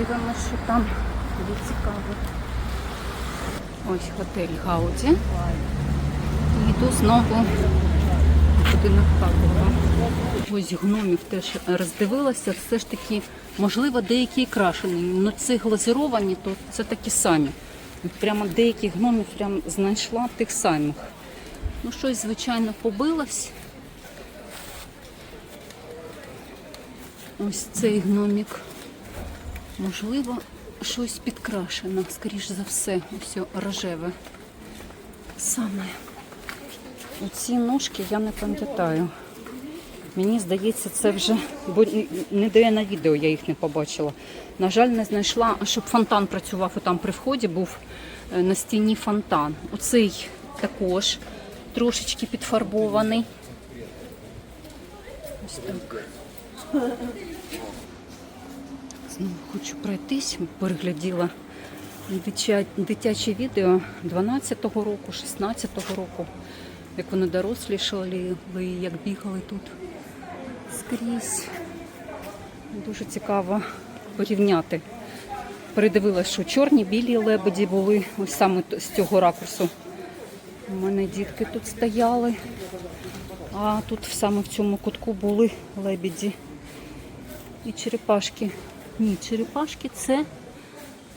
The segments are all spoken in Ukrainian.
Подивимося, що там буде цікаво. Ось готель Гауді. І йду знову будинок Павлова. Ось гномів теж роздивилася. Все ж таки, можливо, деякі крашені. але ці глазировані, то це такі самі. Прямо деяких гномів прям знайшла тих самих. Ну, щось, звичайно, побилось. Ось цей гномік. Можливо, щось підкрашено, скоріш за все, ось рожеве. Саме. Оці ножки я не пам'ятаю. Мені здається, це вже, бо не дає на відео, я їх не побачила. На жаль, не знайшла, щоб фонтан працював там при вході був е, на стіні фонтан. Оцей також трошечки підфарбований. Ось так. Знову хочу пройтись, перегляділа дитя- дитяче відео 12-го року, 16-го року, як вони дорослішали, як бігали тут скрізь. Дуже цікаво порівняти. Передивилася, що чорні, білі лебеді були ось саме з цього ракурсу. У мене дітки тут стояли, а тут саме в цьому кутку були лебеді і черепашки. Ні, черепашки це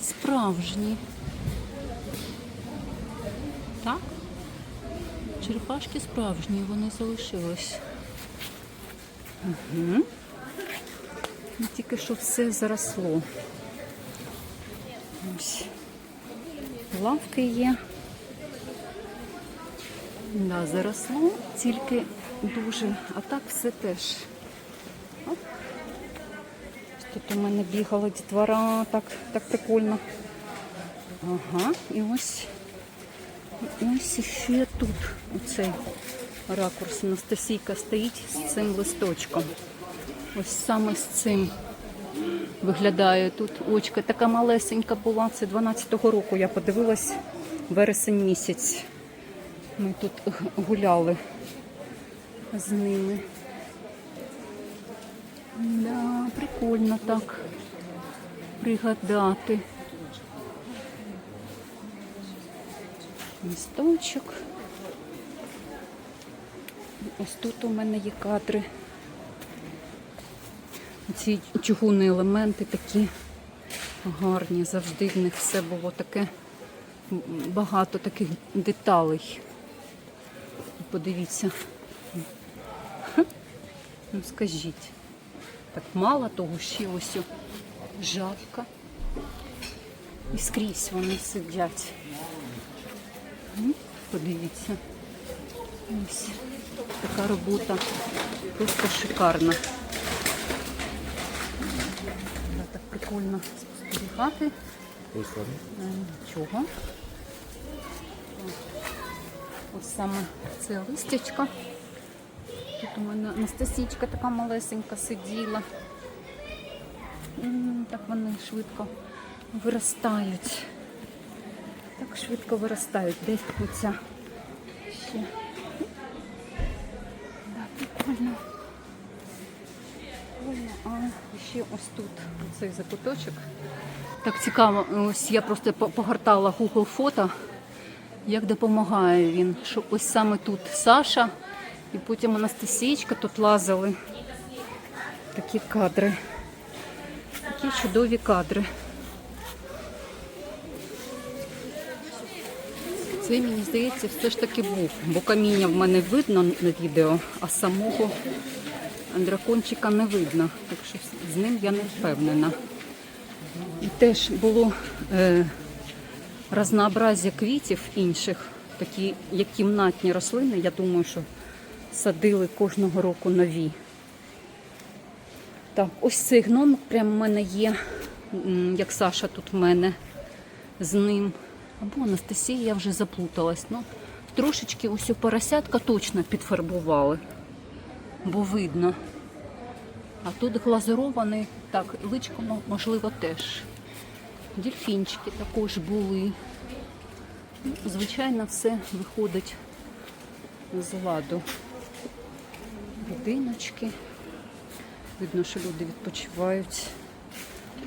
справжні. Так? Черепашки справжні, вони залишились. Угу. Тільки що все заросло. Ось. Лавки є. Да, заросло, тільки дуже, а так все теж. Тут у мене бігала дітвора, так, так прикольно. Ага, і ось, ось ще тут оцей ракурс. Анастасійка стоїть з цим листочком. Ось саме з цим виглядає тут очка. Така малесенька була. Це 12-го року. Я подивилась вересень місяць. Ми тут гуляли з ними. Да, прикольно так пригадати. Місточок. Ось тут у мене є кадри. Ці чугунні елементи такі гарні. Завжди в них все було таке багато таких деталей. Подивіться. Ну скажіть. Так мало того, ще ось о. І скрізь вони сидять. Подивіться. Ось така робота просто шикарна. Так прикольно спостерігати. Е, Нічого. Ось саме це листячка. У мене Анастасічка така малесенька сиділа. Так вони швидко виростають. Так швидко виростають. Десь оця ще. Да, прикольно. Прикольно. А ще ось тут цей закуточок. Так цікаво, ось я просто погортала Google фото, як допомагає він. Що ось саме тут Саша і потім Анастасійчка тут лазили. Такі кадри. Такі чудові кадри. Це, мені здається, все ж таки був, бо каміння в мене видно на відео, а самого дракончика не видно. Так що з ним я не впевнена. І теж було е, разнообразя квітів інших, такі як кімнатні рослини. Я думаю, що садили кожного року нові. Так, ось цей гномик прямо в мене є, як Саша тут в мене з ним. Або Анастасія, я вже заплуталась. Ну, трошечки ось у поросятка точно підфарбували, бо видно. А тут глазурований, так, личко, ну, можливо, теж. Дельфінчики також були. Ну, Звичайно, все виходить з ладу. Будиночки. Видно, що люди відпочивають.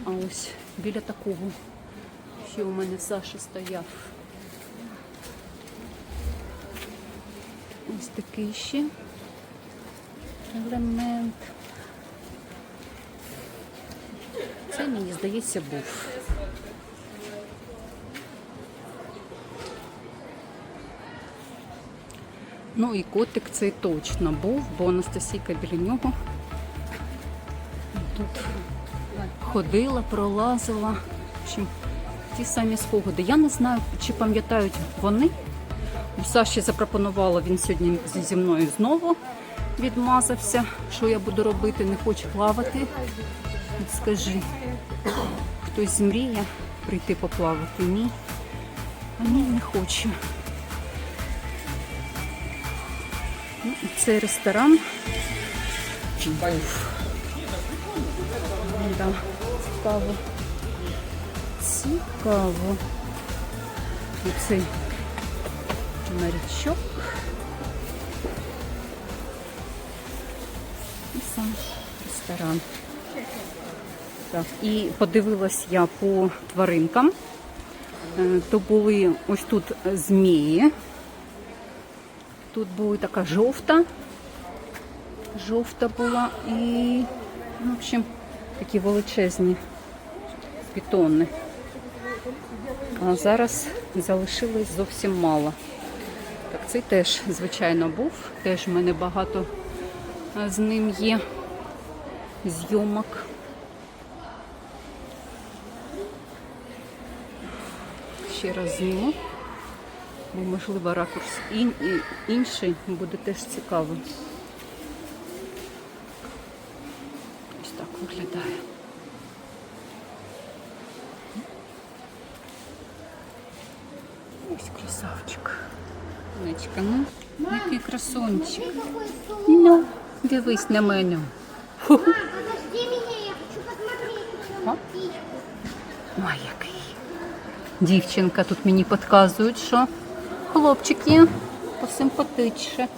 А ось біля такого, що у мене Саша стояв. Ось такий ще елемент. Це, мені здається, був. Ну і котик цей точно був, бо Анастасійка біля нього тут ходила, пролазила. В общем, ті самі спогади. Я не знаю, чи пам'ятають вони. Саші запропонувала він сьогодні зі- мною знову відмазався, що я буду робити, не хочу плавати. Скажи, хтось мріє прийти поплавати? Ні. А ні, не хочу. Цей ресторан. Да, цікаво. Цікаво. Оцей морячок. І сам ресторан. Так, і подивилась я по тваринкам. Е, То були ось тут змії. Тут була така жовта. Жовта була і, ну, в общем, такі величезні пітони. А зараз залишилось зовсім мало. Так, цей теж, звичайно, був. Теж в мене багато з ним є зйомок. Ще раз зніму, бо, можливо, ракурс інший буде теж цікавий. Ось так виглядає. Ось красавчик. Нечка, ну, який красунчик. Ну, дивись на мене. Подожди я хочу посмотреть на птичку. Ой, який. Дівчинка тут мені підказують, що хлопчики посимпатичше.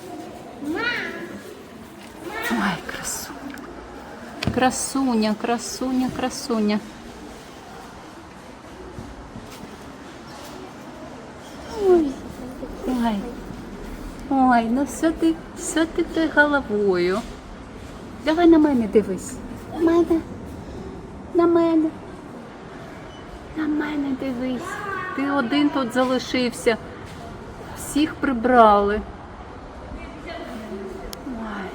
Ой, красуня. Красуня, красуня, красуня. Ой, ой. Ой, ну все ти, все ти ти головою. Давай на мене дивись. На мене. На мене. На мене дивись. Ти один тут залишився. Всіх прибрали. Ой.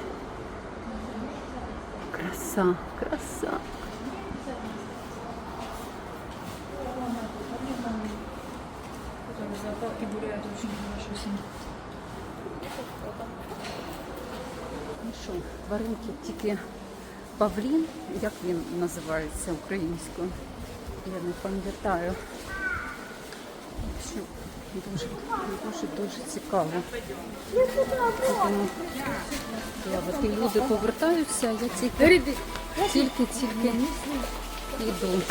Краса, краса. Ну що, тваринки тільки павлін, як він називається українською? Я не пам'ятаю. Дуже, дуже, дуже цікаво. Плавати. Люди повертаються, я тільки, тільки, тільки йду.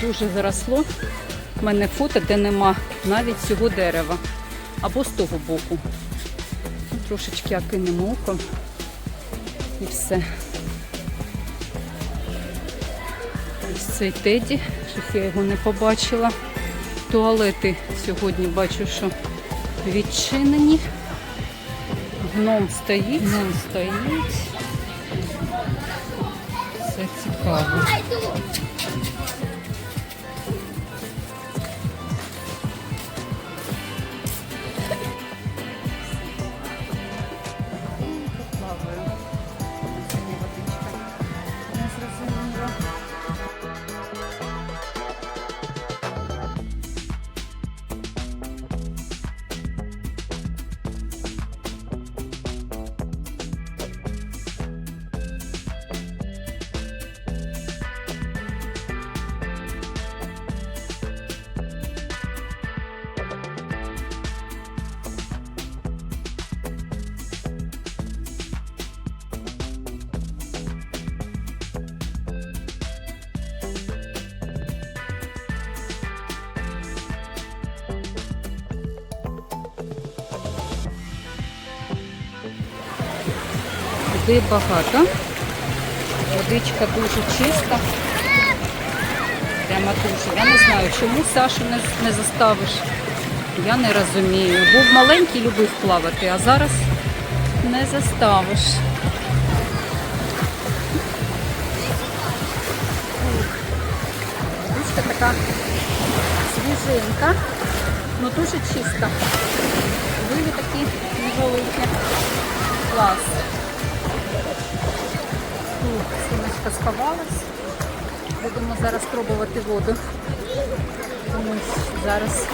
Дуже заросло. У мене фото, де нема навіть цього дерева. Або з того боку. Трошечки окинемо оком. І все. Ось цей Теді. Щось я його не побачила. Туалети сьогодні бачу, що відчинені. Гном стоїть. Гном стоїть. Все цікаво. Людей багато. Водичка дуже чиста. Прямо дуже. Я не знаю, чому Сашу не, не заставиш. Я не розумію. Був маленький, любив плавати, а зараз не заставиш. Водичка така свіженька, ну дуже чиста. Виві такі невеликі. Клас. Сонечко сховалась. Будемо зараз пробувати воду. Тому зараз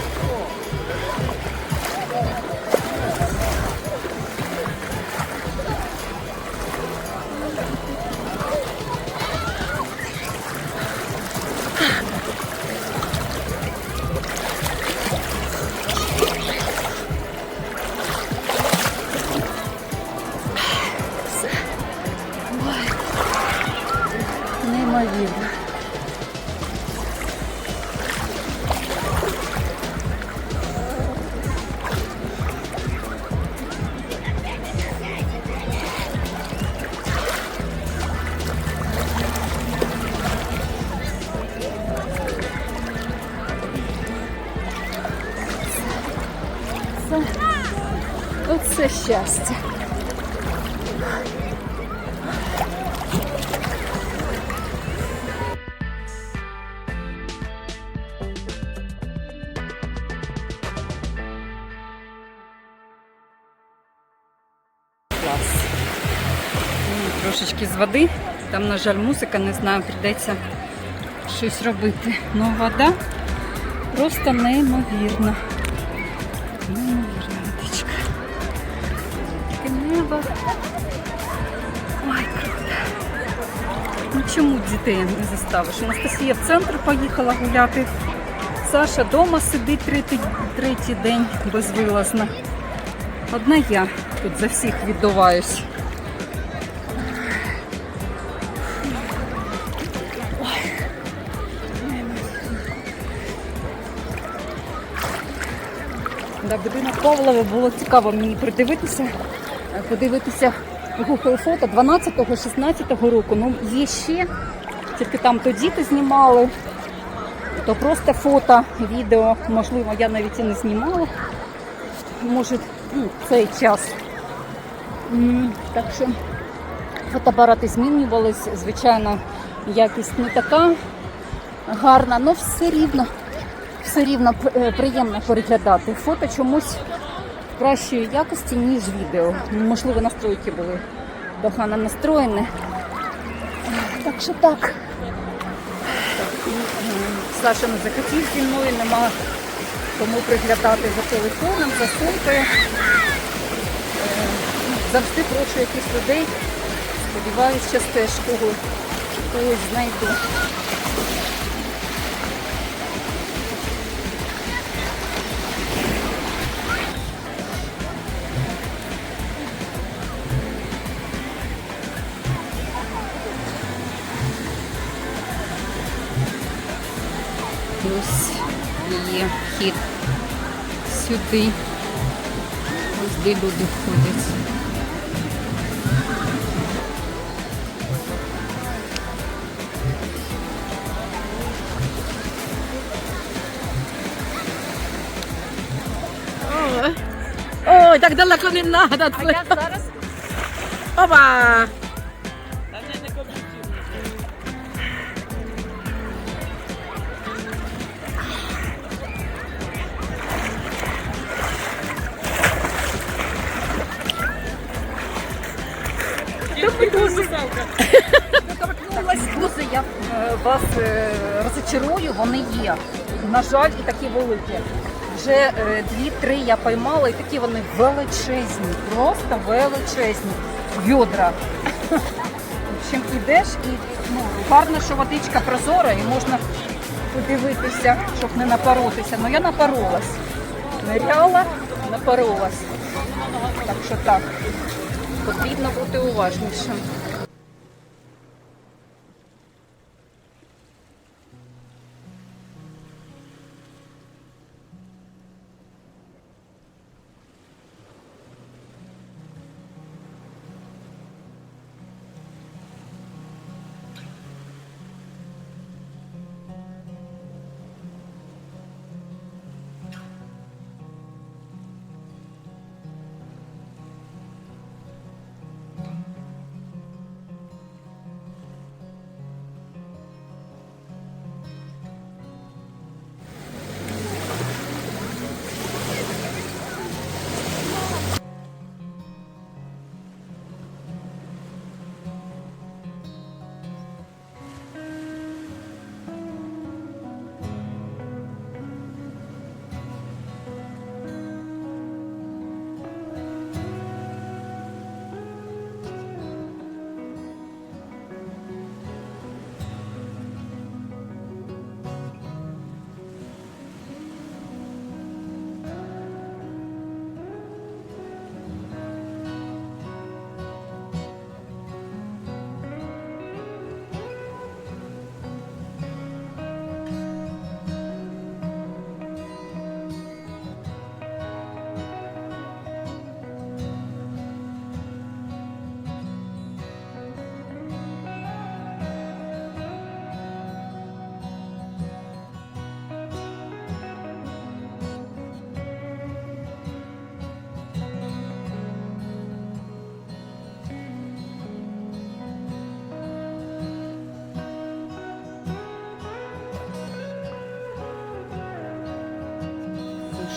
щастя. Ну, Трошечки з води. Там, на жаль, музика, не знаю, прийдеться щось робити. Ну, вода просто неймовірна. Неймовірна Ой, круто. Ну чому дітей не заставиш? Анастасія в центр поїхала гуляти. Саша вдома сидить третій, третій день безвилазно. Одна я тут за всіх віддуваюсь. Да, будинок Павлова було цікаво мені придивитися, подивитися Google фото 12-16 року. Ну, є ще, тільки там то діти знімали, то просто фото, відео, можливо, я навіть і не знімала. Може, ну, цей час. Так що фотоапарати змінювались, звичайно, якість не така гарна, але все рівно все рівно е, приємно переглядати. Фото чомусь кращої якості, ніж відео. Можливо, настройки були погано настроєні. Так що так. Саша не захотів зі мною, нема кому приглядати за телефоном, за сумкою. Е, Завжди прошу якихось людей. Сподіваюсь, що теж кого, когось знайду. Ось є вхід сюди. Ось де люди ходять. Ой, так далеко не треба. А я зараз Опа! На жаль, і такі великі. Вже е, дві-три я поймала, і такі вони величезні, просто величезні. Відра. В общем, ідеш і ну, гарно, що водичка прозора і можна подивитися, щоб не напоротися. Ну я напоролась. Ниряла, напоролась. Так що так. Потрібно бути уважнішим.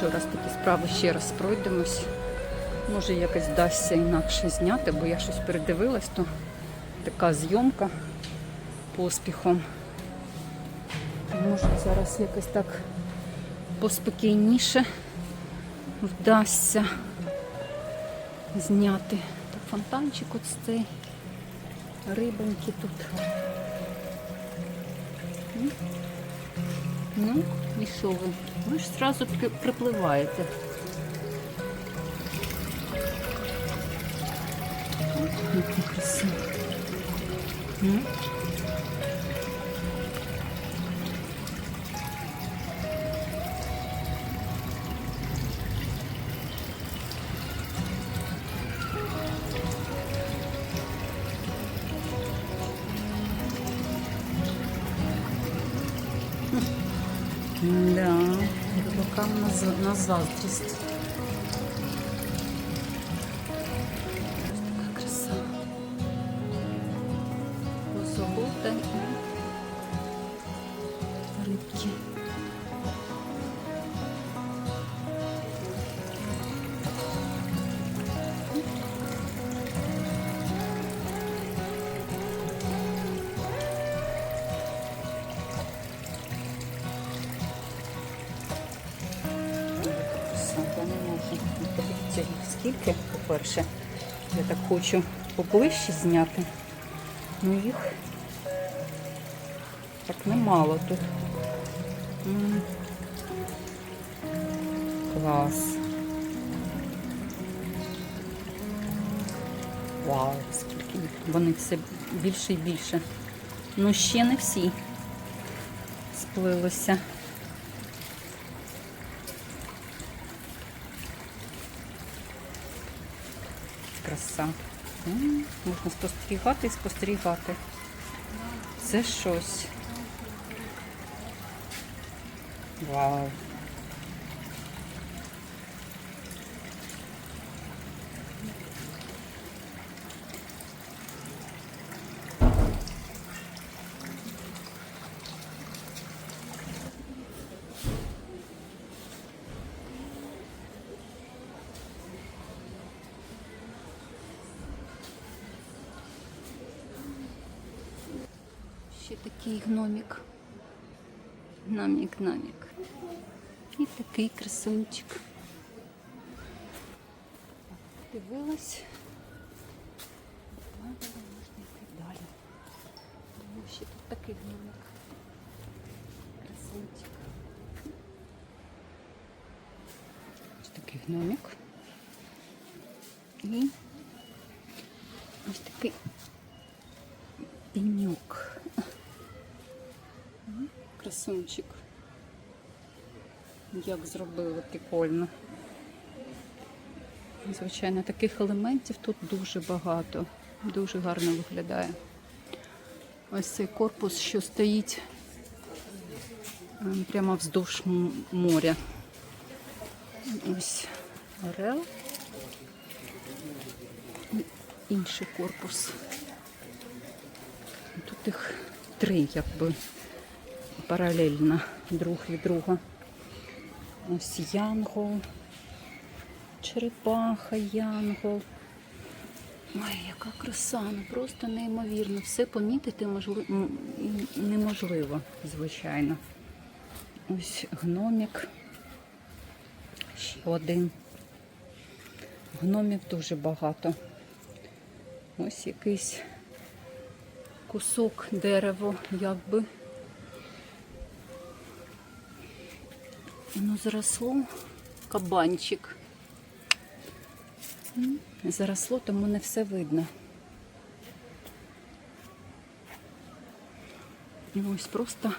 Що раз такі справи ще раз пройдемось. Може якось вдасться інакше зняти, бо я щось передивилась, то така зйомка поспіхом. Може зараз якось так поспокійніше вдасться зняти. Так, фонтанчик ось цей, рибоньки тут. Ну, і що ви? Ви ж одразу припливаєте. Ось, Які красиві. На, за- на Подивіться, їх скільки, по-перше. Я так хочу поближче зняти. Ну їх так немало тут. Клас. Вау, скільки їх. Вони все більше і більше. Ну ще не всі сплилися. Краса. Можна спостерігати і спостерігати. Це щось. Вау. Ще такий гномік. Гномік, гномік. І такий красунчик. Дивилась. Ладно, можна йти далі. Тому ще тут такий гномік. Красунчик. Ось такий гномік. І ось такий пенюк. М, Красунчик. Як зробили прикольно. Звичайно, таких елементів тут дуже багато. Дуже гарно виглядає. Ось цей корпус, що стоїть ем, прямо вздовж моря. Ось орел. І інший корпус. Тут їх три, якби паралельно друг від друга. Ось янгол, черепаха, янгол. Ой, яка краса, ну просто неймовірно. Все помітити можли... неможливо, звичайно. Ось гномік. Ще один. Гномів дуже багато. Ось якийсь кусок дерева, якби. Воно заросло кабанчик. Заросло, тому не все видно. І ось просто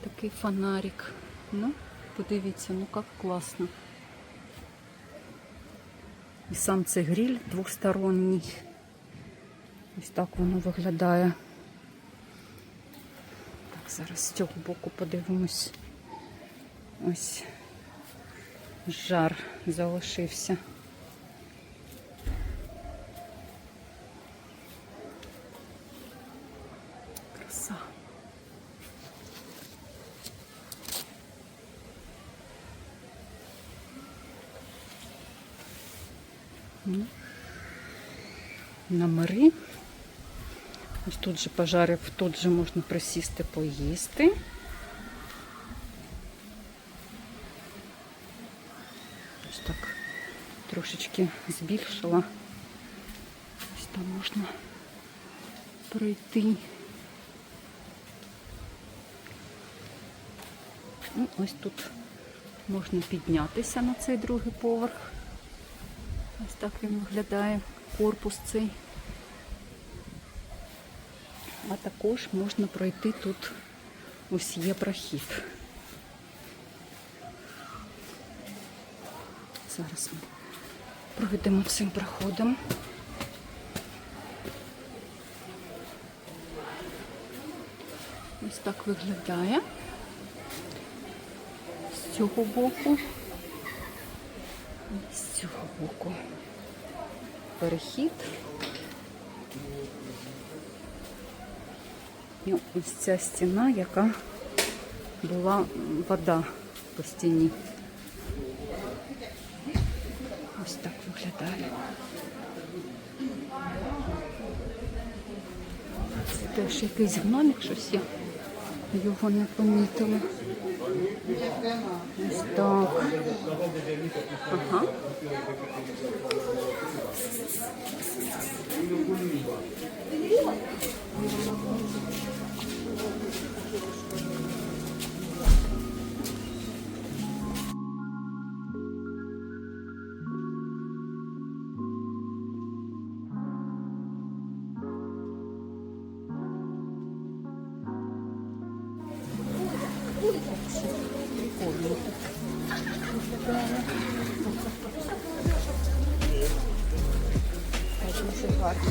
такий фонарик. Ну, подивіться, ну як класно. І сам цей гриль двосторонній. Ось так воно виглядає. Так, зараз з цього боку подивимось. Ось жар залишився. Краса. Ну, Номери. Ось тут же пожарив, тут же можна присісти, поїсти. Трошечки збільшила. Ось там можна пройти. Ну, ось тут можна піднятися на цей другий поверх. Ось так він виглядає, корпус цей. А також можна пройти тут ось є прохід. Зараз ми пройдемо цим проходом. Ось так виглядає з цього боку. І з цього боку. Перехід. І ось ця стіна, яка була вода по стіні. Ось так виглядає. Це теж якийсь гномик, щось я його не помітила. Ось так. Ага. Прикольно. Так, дуже гарно.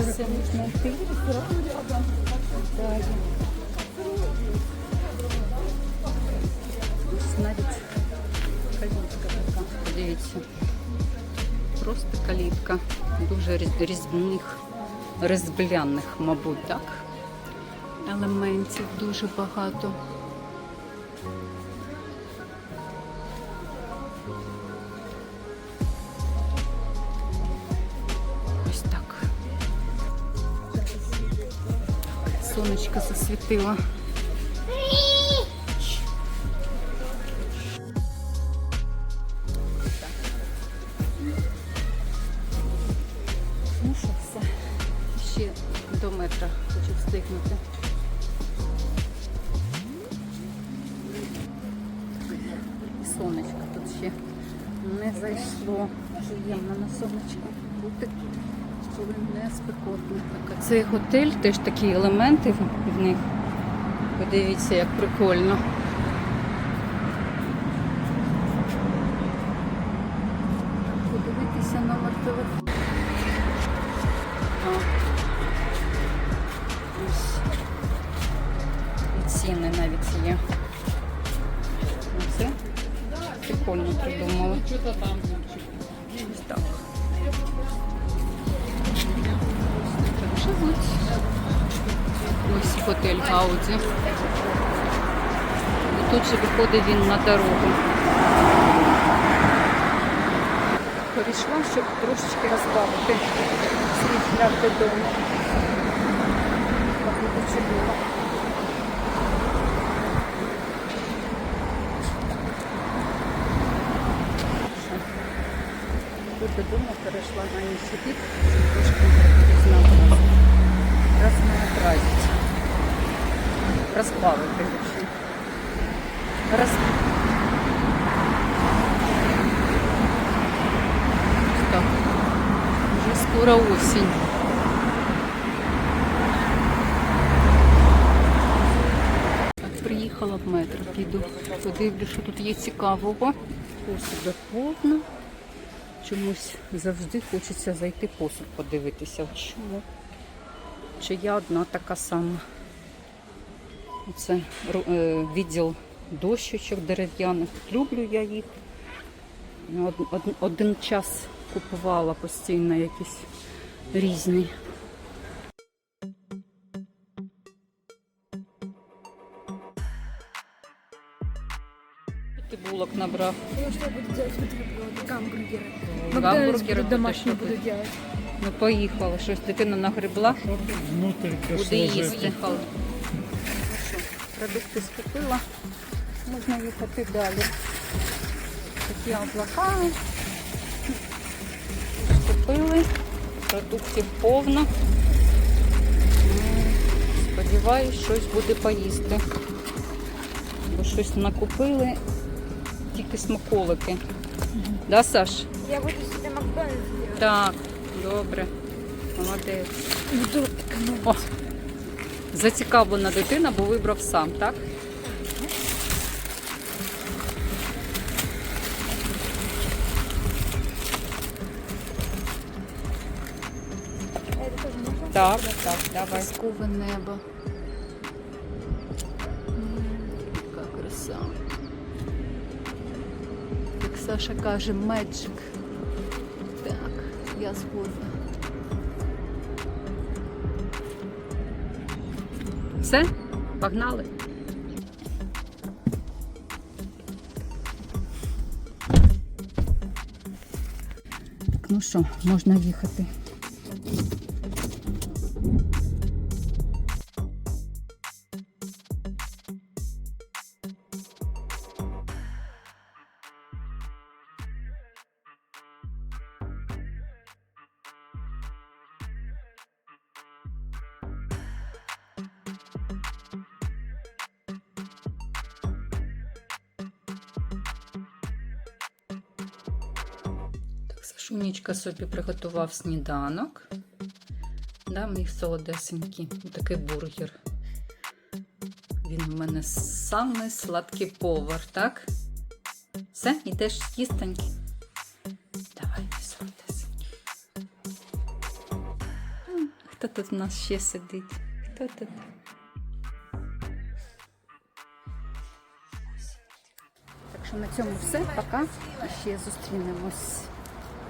Все можна йти. Далі. Ось навіть калітка така. Подивіться. Просто калітка. Дуже різ- різних, різблянних, мабуть, так? Елементів дуже багато. Ось так. Сонечко засвітило. До хочу встигнути. Сонечко тут ще не зайшло. Приємно на сонечко бути, коли не спекотно. Цей готель теж такі елементи в них. Подивіться, як прикольно. Готель Гауді. І тут же виходить він на дорогу. Перейшла, щоб трошечки розбавити свій шлях додому. Перейшла на інший бік, щоб трошки знати разнообразить. Розбавити лучше. Роз... Так. Вже скоро осінь. Так, приїхала в метро, піду, подивлюсь, що тут є цікавого. Посуду повно. Чомусь завжди хочеться зайти посуд подивитися. Чому? Чи я одна така сама? Це ру- е, відділ дощечок дерев'яних. Люблю я їх. Од- од- Один час купувала постійно якісь різні. набрав? Потому что я буду делать бутерброды, гамбургеры. Гамбургеры Макдональдс буду будешь домашний робити? буду делать. Ну поїхали. Щось дитина нагребла. Внутрь Буде їсти. Ну що, Продукти скупила. Можна їхати далі. Такі облака. Скупили. Продуктів повно. Сподіваюсь, щось буде поїсти. Бо щось накупили. Тільки смаколики. Да, Саш? Я буду себе Макдональдс. Так, добре. Молодець. О, зацікавлена дитина, бо вибрав сам, так? Так, так, давай. Казкове небо. Яка краса. Як Саша каже, меджик. Так, я згодна. Все? Погнали? Ну що, можна їхати. Так, Сашунечка собі приготував сніданок. Да, мій солодесенький, такий бургер. Він у мене самий сладкий повар, так? Все, йдеш їстеньки. Давай, солодесенький. Хто тут у нас ще сидить? Хто тут? Так що на цьому все. Пока. Ще зустрінемось.